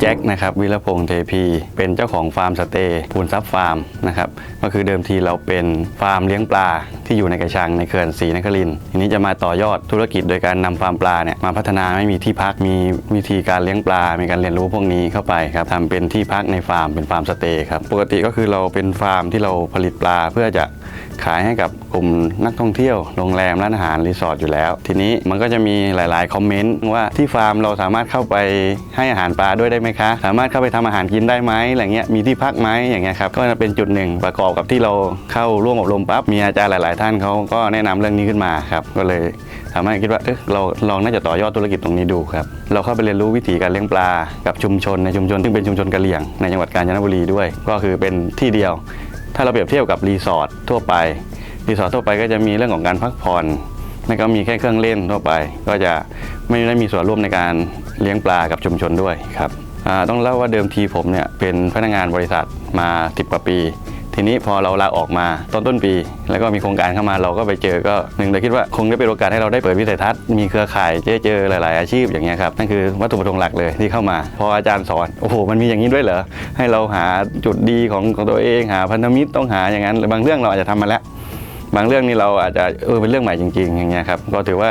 แจ็คนะครับวิรพงษ์เทพี เป็นเจ้าของฟาร์มสเตย์พูนซับฟาร์มนะครับก็คือเดิมทีเราเป็นฟาร์มเลี้ยงปลาที่อยู่ในกระชังในเขื่อนศรีนครินทีนี้จะมาต่อยอดธุรกิจโดยการนำฟาร์มปลาเนี่ยมาพัฒนาไม่มีที่พักมีวิธีการเลี้ยงปลา มีการเรียนรู้พวกนี้เข้าไปครับทำเป็นที่พักในฟาร์มเป็นฟาร์มสเตย์ครับปกติก็คือเราเป็นฟาร์มที่เราผลิตปลาเพื่อจะ ขายให้กับกลุ่มนักท่องเที่ยวโรงแรมร้านอาหารรีสอร์ทอยู่แล้ว ทีนี้มันก็จะมีหลาย ๆ คอมเมนต์ว่าที่ฟาร์มเราสามารถเข้าไปให้อาหารปลาด้วยได้ไหมคะ สามารถเข้าไปทำอาหารกินได้ไหมอะไรเงี้ยมีที่พักไหมอย่างเงี้ยครับก็จะเป็นจุดหนึ่งประกอบกับที่เราเข้าร่วมอบรมปั๊บมีอาจารย์หลาย ๆ ท่านเขาก็แนะนำเรื่องนี้ขึ้นมาครับก็เลยทำให้คิดว่าเออเราลองน่าจะต่อยอดธุรกิจตรงนี้ดูครับเราเข้าไปเรียนรู้วิธีการเลี้ยงปลา กับชุมชนในชุมชนซึ่งเป็นชุมชนกะเหรี่ยงในจังหวัดกาญจนบุรีด้วย ก็คือเป็นที่เดียว ถ้าเราเปรียบเทียบกับรีสอร์ททั่วไป รีสอร์ททั่วไปก็จะมีเรื่องของการพักผ่อนแล้วก็มีแค่เครื่องเล่นทั่วไป ก็จะไม่ได้มีส่วนร่วมในการเลี้ยงปลากับชุมชนด้วยครับต้องเล่าว่าเดิมทีผมเนี่ยเป็นพนักงานบริษัทมา 10 กว่าปี ทีนี้พอเราลาออกมาต้นต้นปี แล้วก็มีโครงการเข้ามาเราก็ไปเจอก็หนึ่งเลยคิดว่าคงได้เป็นโอกาสให้เราได้เปิดวิสัยทัศน์มีเครือข่ายเจอเจอหลาย ๆ อาชีพอย่างเงี้ยครับนั่นคือวัตถุประสงค์หลักเลยที่เข้ามา พออาจารย์สอนโอ้โหมันมีอย่างนี้ด้วยเหรอให้เราหาจุดดีของของตัวเองหาพันธมิตรต้องหาอย่างนั้นบางเรื่องเราอาจจะทำมาแล้ว บางเรื่องนี่เราอาจจะเออเป็นเรื่องใหม่จริง ๆ อย่างเงี้ยครับก็ถือว่า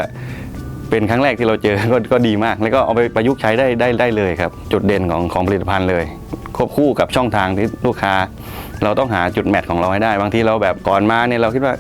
เป็นครั้งแรกที่เราเจอก็ก็ดีมาก แล้วก็เอาไปประยุกต์ใช้ได้ได้ได้เลยครับ จุดเด่นของของผลิตภัณฑ์เลย ควบคู่กับช่องทางที่ลูกค้า เราต้องหาจุดแมทของเราให้ได้ บางทีเราแบบก่อนมาเนี่ยเราคิดว่า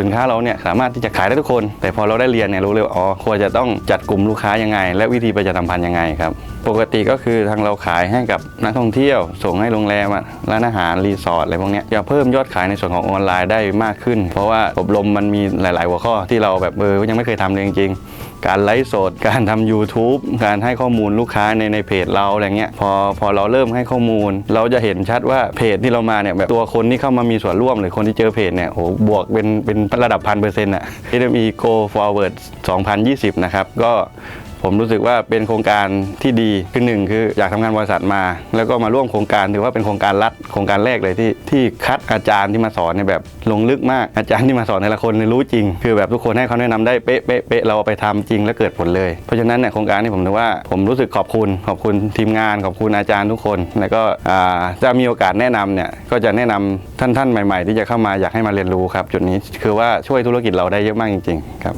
สินค้าเราเนี่ยสามารถที่จะขายได้ทุกคน แต่พอเราได้เรียนเนี่ยรู้เลยว่าอ๋อควรจะต้องจัดกลุ่มลูกค้ายังไง และวิธีประชาสัมพันธ์ยังไงครับปกติก็คือทางเราขายให้กับนักท่องเที่ยว ส่งให้โรงแรมร้านอาหารรีสอร์ทอะไรพวกเนี้ยอยากเพิ่มยอดขายในส่วนของออนไลน์ได้มากขึ้น เพราะว่าอบรมมันมีหลาย ๆ หัวข้อที่เราแบบเออยังไม่เคยทำเลยจริงๆการไลฟ์สด การทำ YouTube การให้ข้อมูลลูกค้าในในเพจเราอะไรเงี้ยพอพอเราเริ่มให้ข้อมูล เราจะเห็นชัดว่าเพจที่เรามาเนี่ยแบบตัวคนที่เข้ามามีส่วนร่วมหรือคนที่เจอเพจเนี่ยโอ้โหบวกเป็นเป็นระดับพันเปอร์เซ็นต์อะ SME Go Forward 2020 นะครับ ก็ ผมรู้สึกว่าเป็นโครงการที่ดีคือหนึ่งคืออยากทำงานบริษัทมา แล้วก็มาร่วมโครงการถือว่าเป็นโครงการรัฐโครงการแรกเลยที่ที่คัดอาจารย์ที่มาสอนในยแบบลงลึกมากอาจารย์ที่มาสอนแต่ละคนรู้จริง คือแบบทุกคนให้เขาแนะนำได้เป๊ะเป๊ะเป๊ะเราไปทำจริงแล้วเกิดผลเลย เพราะฉะนั้นเนี่ยโครงการนี้ผมถือว่าผมรู้สึกขอบคุณ ขอบคุณทีมงานขอบคุณอาจารย์ทุกคน แล้วก็จะมีโอกาสแนะนำเนี่ยก็จะแนะนำท่านๆใหม่ ๆ ที่จะเข้ามาอยากให้มาเรียนรู้ครับ จุดนี้คือว่าช่วยธุรกิจเราได้เยอะมากจริง ๆ ครับ